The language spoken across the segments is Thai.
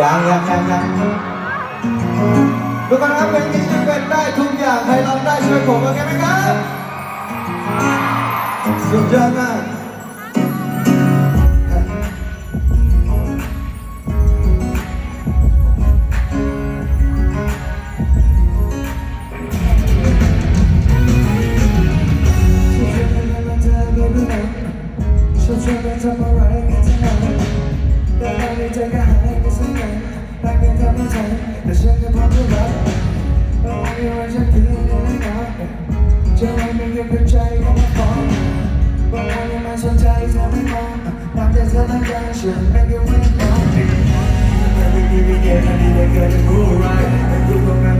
ยังยังยังยังทุกคนครับเพลงนี้เป็นได้ทุกอย่างใครร้องได้ช่วยผมโอเคไหมครับ สุดยอดมากชวนชวนกันทำ สักอย่างรักกันทำไม่ทันแต่ฉันก็พร้อมจะรับตอนนี้ว่าฉันคือในนั้นจะไม่มีเงินกับใจก็มาขอบางวันยังไม่สนใจเธอไม่มองตามใจเธอตั้งใจฉันไม่ก็ไม่มอง Every day we get ready to get it cool right เป็นรูปของงา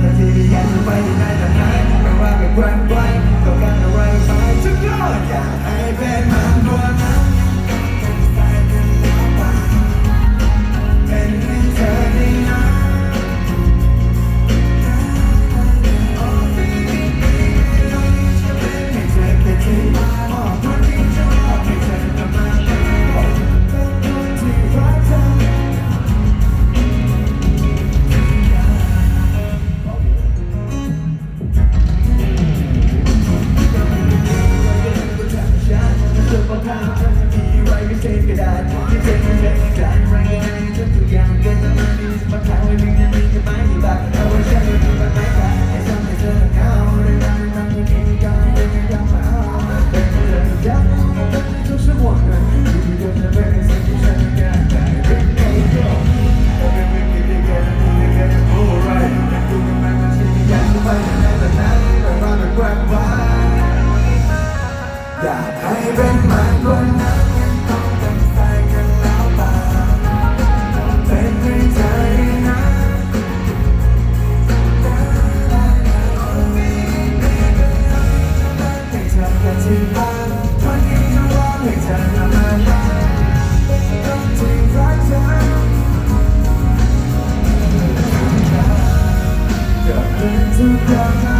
Thank you.